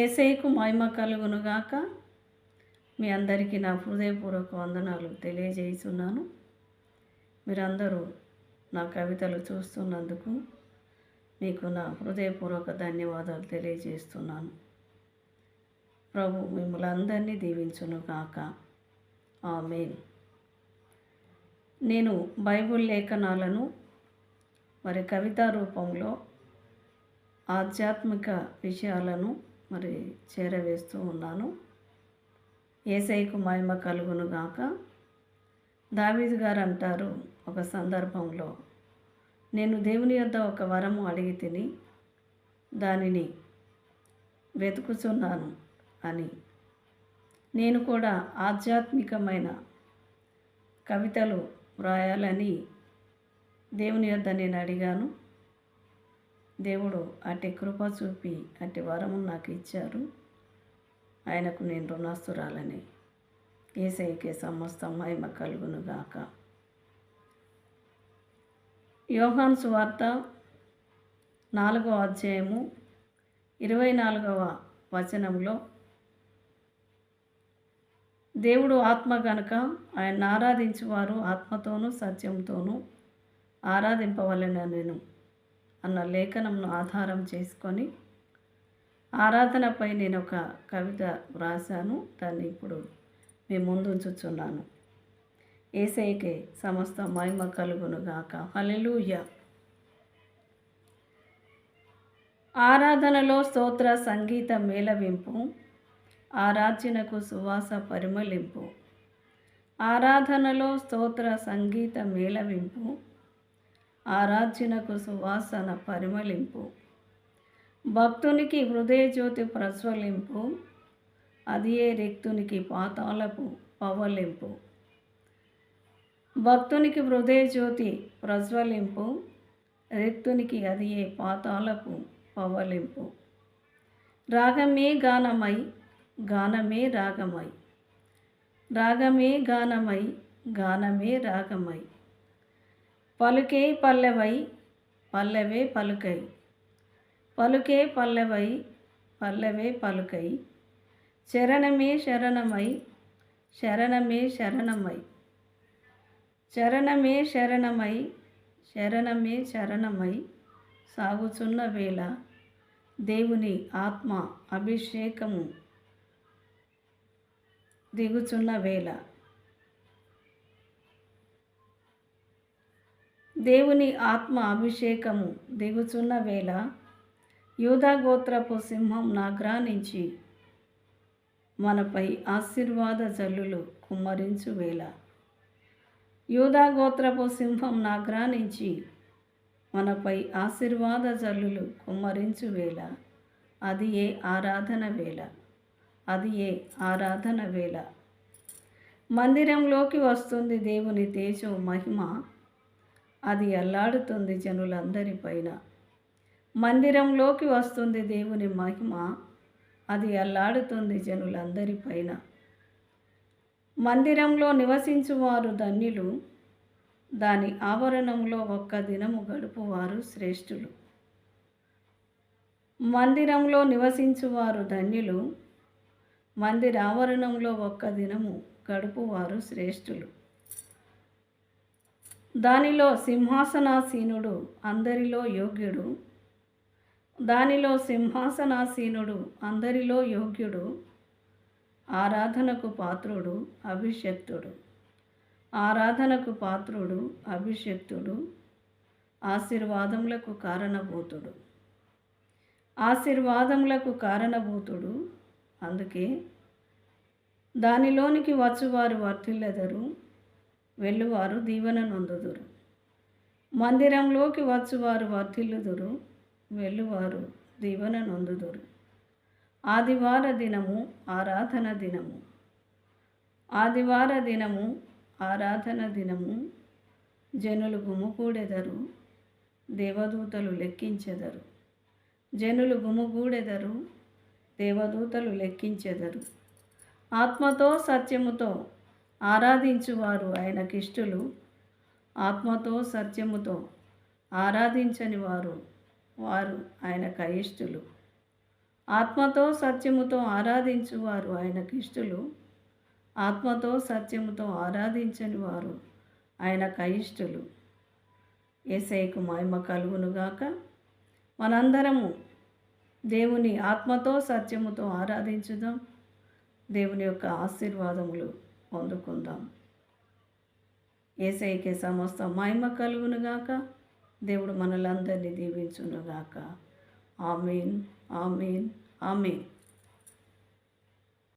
ఏసైకు మహిమ కలుగునుగాక. మీ అందరికీ నా హృదయపూర్వక వందనాలు తెలియజేస్తున్నాను. మీరందరూ నా కవితలు చూస్తున్నందుకు మీకు నా హృదయపూర్వక ధన్యవాదాలు తెలియజేస్తున్నాను. ప్రభు మిమ్మల్ని అందరినీ దీవించును కాక ఆమెన్. నేను బైబుల్ లేఖనాలను మరి కవితా రూపంలో ఆధ్యాత్మిక విషయాలను మరి చేరవేస్తూ ఉన్నాను. ఏసైకు మహిమ కలుగును గాక. దావీదు గారు అంటారు ఒక సందర్భంలో నేను దేవుని యొద్ద ఒక వరము అడిగి తిని దానిని వెతుకుచున్నాను అని. నేను కూడా ఆధ్యాత్మికమైన కవితలు వ్రాయాలని దేవుని యొద్ద నేను అడిగాను. దేవుడు అట్టి కృప చూపి అట్టి వరము నాకు ఇచ్చారు. ఆయనకు నేను రుణాస్తురాలని. ఏసైకే సమస్త మహిమ కలుగును గాక యోహాన్ సువార్త నాలుగవ అధ్యాయము ఇరవై నాలుగవ వచనంలో దేవుడు ఆత్మ గనుక ఆయన ఆరాధించువారు ఆత్మతోనూ సత్యంతోనూ ఆరాధింపవలెనను అన్న లేఖనంను ఆధారం చేసుకొని ఆరాధనపై నేను ఒక కవిత వ్రాసాను దాన్ని ఇప్పుడు మీ ముందు ఉంచుచున్నాను ఏసైకే సమస్త మహిమ కలుగును గాక ఆరాధనలో స్తోత్ర సంగీత మేళవింపు. ఆరాధనకు సువాస పరిమళింపు. ఆరాధనలో స్తోత్ర సంగీత మేళవింపు. ఆరాధ్యునకు సువాసన పరిమళింపు. భక్తునికి హృదయజ్యోతి ప్రజ్వలింపు. అది ఏ రిక్తునికి పాతాలపు పవలింపు? భక్తునికి హృదయజ్యోతి ప్రజ్వలింపు. రిక్తునికి అది ఏ పవలింపు? రాగమే గానమై గానమే రాగమై. రాగమే గానమై గానమే రాగమై. పలుకే పల్లెవై పల్లెవే పలుకై. పలుకే పల్లెవై పల్లెవే పలుకై. శరణమే శరణమై శరణమే శరణమై. శరణమే శరణమై శరణమే శరణమై సాగుచున్న వేళ దేవుని ఆత్మ అభిషేకము దిగుచున్న వేళ. దేవుని ఆత్మ అభిషేకము దిగుచున్న వేళ యూధాగోత్రపు సింహం నాగ్రానించి మనపై ఆశీర్వాద జల్లులు కుమ్మరించు వేళ. యూధాగోత్రపు సింహం నాగ్రానించి మనపై ఆశీర్వాద జల్లులు కుమ్మరించు వేళ. అది ఏ ఆరాధన వేళ? అది ఏ ఆరాధన వేళ? మందిరంలోకి వస్తుంది దేవుని తేజో మహిమ. అది అల్లాడుతుంది జనులందరిపైన మందిరంలోకి వస్తుంది దేవుని మహిమ అది అల్లాడుతుంది జనులందరిపైన మందిరంలో నివసించువారు ధన్యులు దాని ఆవరణంలో ఒక్క దినము గడుపువారు శ్రేష్ఠులు. మందిరంలో నివసించువారు ధన్యులు మందిర ఆవరణంలో ఒక్క దినము గడుపువారు శ్రేష్ఠులు. దానిలో సింహాసనాసీనుడు అందరిలో యోగ్యుడు. దానిలో సింహాసనాసీనుడు అందరిలో యోగ్యుడు. ఆరాధనకు పాత్రుడు అభిషక్తుడు. ఆరాధనకు పాత్రుడు అభిషక్తుడు. ఆశీర్వాదములకు కారణభూతుడు. ఆశీర్వాదములకు కారణభూతుడు అందుకే దానిలోనికి వచ్చువారు వర్తిల్లెదరు వెళ్ళువారు దీవెన నొందుదురు మందిరంలోకి వచ్చువారు వర్తిల్లుదురు వెళ్ళువారు దీవెన నొందుదురు ఆదివార దినము ఆరాధన దినము. ఆదివార దినము ఆరాధన దినము. జనులు గుమ్ముకూడెదరు దేవదూతలు లెక్కించెదరు. జనులు గుమ్ముగూడెదరు దేవదూతలు లెక్కించెదరు. ఆత్మతో సత్యముతో ఆరాధించువారు ఆయనకిష్టులు. ఆత్మతో సత్యముతో ఆరాధించని వారు వారు ఆయనకు అయిష్టులు ఆత్మతో సత్యముతో ఆరాధించువారు ఆయనకి ఇష్టలు ఆత్మతో సత్యముతో ఆరాధించని వారు ఆయన కయిష్టులు ఏసైకు మహిమ కలుగునుగాక. మనందరము దేవుని ఆత్మతో సత్యముతో ఆరాధించుదాం. దేవుని యొక్క ఆశీర్వాదములు పొందుకుందాం. ఏసైకే సమస్త మహిమ కలుగునుగాక దేవుడు మనలందరినీ దీవించునుగాక ఆమెన్ ఆమెన్ ఆమెన్.